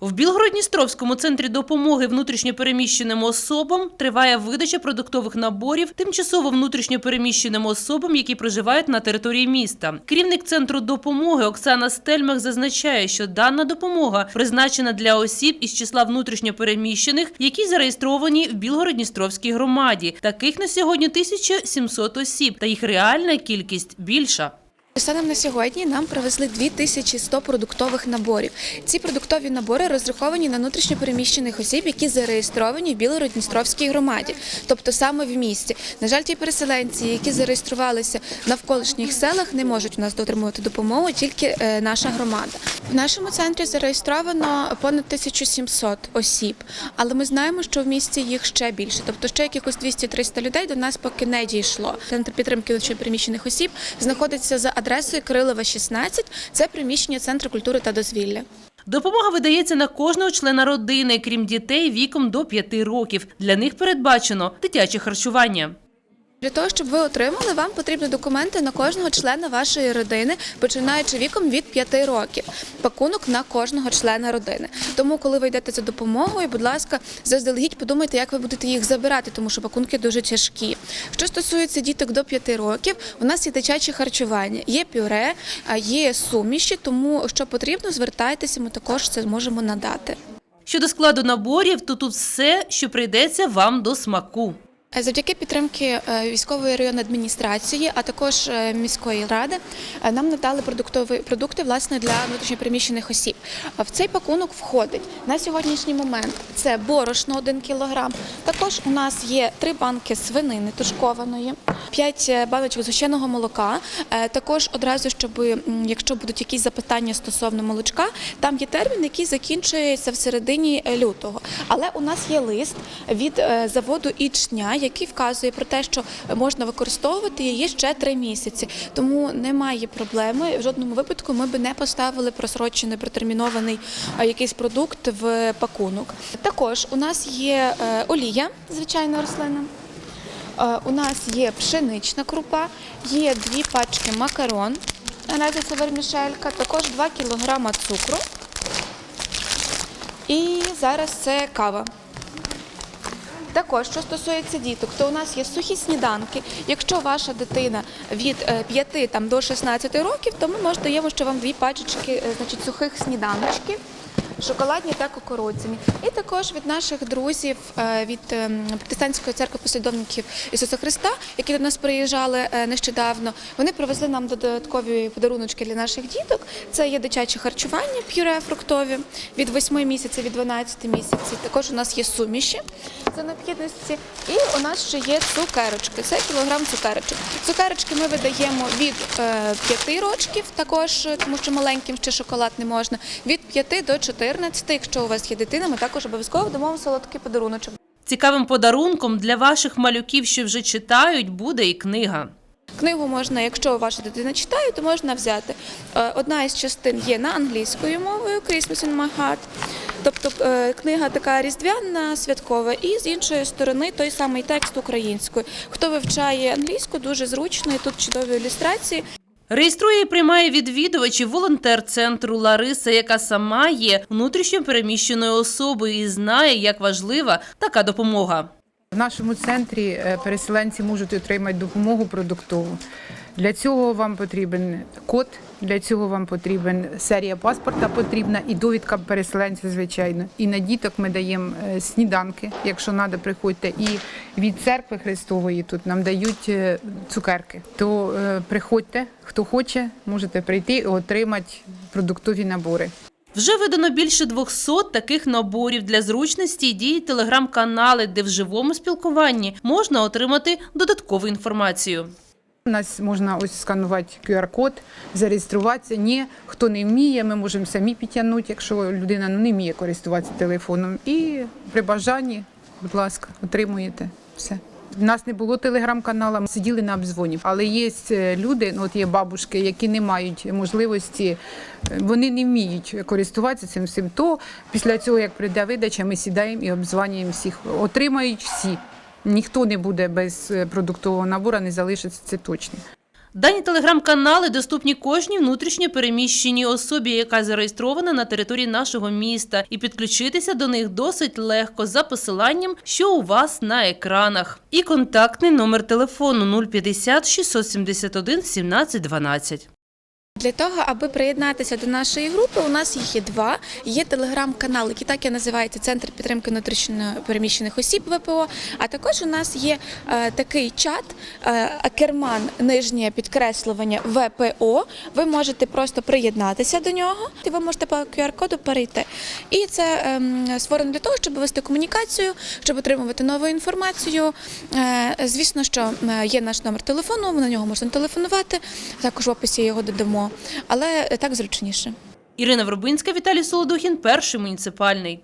В Білгород-Дністровському центрі допомоги внутрішньопереміщеним особам триває видача продуктових наборів тимчасово внутрішньопереміщеним особам, які проживають на території міста. Керівник центру допомоги Оксана Стельмах зазначає, що дана допомога призначена для осіб із числа внутрішньопереміщених, які зареєстровані в Білгород-Дністровській громаді. Таких на сьогодні 1700 осіб, та їх реальна кількість більша. Станом на сьогодні нам привезли 2100 продуктових наборів. Ці продуктові набори розраховані на внутрішньопереміщених осіб, які зареєстровані в Білородністровській громаді, тобто саме в місті. На жаль, ті переселенці, які зареєструвалися в навколишніх селах, не можуть у нас отримувати допомогу, тільки е, наша громада. В нашому центрі зареєстровано понад 1700 осіб, але ми знаємо, що в місті їх ще більше, тобто ще якихось 200-300 людей до нас поки не дійшло. Центр підтримки внутрішньопереміщених осіб знаходиться за адресою Кирилова 16. Це приміщення Центру культури та дозвілля. Допомога видається на кожного члена родини, крім дітей віком до 5 років. Для них передбачено дитяче харчування. Для того, щоб ви отримали, вам потрібні документи на кожного члена вашої родини, починаючи віком від 5 років. Пакунок на кожного члена родини. Тому, коли ви йдете за допомогою, будь ласка, заздалегідь подумайте, як ви будете їх забирати, тому що пакунки дуже тяжкі. Що стосується діток до 5 років, у нас є дитяче харчування, є пюре, є суміші, тому що потрібно, звертайтеся, ми також це можемо надати. Щодо складу наборів, то тут все, що прийдеться вам до смаку. Е, Завдяки підтримки е, військової районної адміністрації, а також е, міської ради, нам надали продуктові продукти власне для внутрішньопереміщених осіб. В цей пакунок входить на сьогоднішній момент це борошно 1 кг. Також у нас є три банки свинини тушкованої, 5 баночок згущеного молока. Е, Також одразу, щоб якщо будуть якісь запитання стосовно молочка, там є термін, який закінчується в середині е, лютого. Але у нас є лист від е, заводу Ічня, який вказує про те, що можна використовувати її ще три місяці. Тому немає проблеми. В жодному випадку ми би не поставили просрочений протермінований е, якийсь продукт в пакунок. Також у нас є е, олія, звичайно, рослина. Е, У нас є пшенична крупа, є дві пачки макарон, наразі це вермішелька, також 2 кг цукру. І зараз це кава. Також, що стосується діток, то у нас є сухі сніданки. Якщо ваша дитина від е, 5 там, до 16 років, то ми може даємо ще вам дві пачечки е, значить, сухих сніданочків. Шоколадні та кукурудзяні. І також від наших друзів е, від ем, протестантської церкви послідовників Ісуса Христа, які до нас приїжджали е, нещодавно. Вони привезли нам додаткові подаруночки для наших діток. Це є дитяче харчування, пюре фруктові від 8 місяців, від 12 місяців. Також у нас є суміші за необхідності. І у нас ще є цукерочки. Це кілограм цукерочок. Цукерочки ми видаємо від е, 5 рочків, також е, тому що маленьким ще шоколад не можна. Від 5 до 14, якщо у вас є дитина, ми також обов'язково дамо вам солодкий подаруночок. Цікавим подарунком для ваших малюків, що вже читають, буде і книга. Книгу можна, якщо ваша дитина читає, то можна взяти. Е, Одна із частин є на англійською мовою Christmas in my heart. Тобто е, книга така різдвяна, святкова, і з іншої сторони той самий текст українською. Хто вивчає англійську, дуже зручно, і тут чудові ілюстрації. Реєструє і приймає відвідувачів волонтер центру Лариса, яка сама є внутрішньо переміщеною особою і знає, як важлива така допомога. В нашому центрі е, переселенці можуть отримати допомогу продуктову. Для цього вам потрібен код, для цього вам потрібен серія паспорта потрібна і довідка переселенця, звичайно. І на діток ми даємо е, сніданки, якщо треба, приходьте. І від церкви Христової тут нам дають е, цукерки. То е, приходьте, хто хоче, можете прийти і отримати продуктові набори. Вже видано більше 200 таких наборів для зручності. Діють телеграм-канали, де в живому спілкуванні можна отримати додаткову інформацію. У нас можна ось сканувати QR-код, зареєструватися. Ні, хто не вміє, ми можемо самі підтягнути, якщо людина ну, не вміє користуватися телефоном. І при бажанні, будь ласка, отримуєте все. У нас не було телеграм-каналу, ми сиділи на обдзвоні. Але є е, люди, ну от є бабушки, які не мають можливості, е, вони не вміють користуватися цим всім. То після цього, як прийде видача, ми сідаємо і обдзвонюємо всіх. Отримають всі. Ніхто не буде без е, продуктового набору, не залишиться це точно. Дані телеграм-канали доступні кожній внутрішньо переміщеній особі, яка зареєстрована на території нашого міста, і підключитися до них досить легко за посиланням, що у вас на екранах. І контактний номер телефону 050 671 17 12. Для того, аби приєднатися до нашої групи, у нас їх є два. Є телеграм-канал, який так і називається Центр підтримки внутрішньо переміщених осіб ВПО. А також у нас є е, такий чат е, Акерман нижнє підкреслювання ВПО. Ви можете просто приєднатися до нього, і ви можете по QR-коду перейти. І це ем, створено для того, щоб вести комунікацію, щоб отримувати нову інформацію. Е, звісно, що е, є наш номер телефону, на нього можна телефонувати. Також в описі його додамо. Але так зручніше. Ірина Вробинська, Віталій Солодухін, перший муніципальний.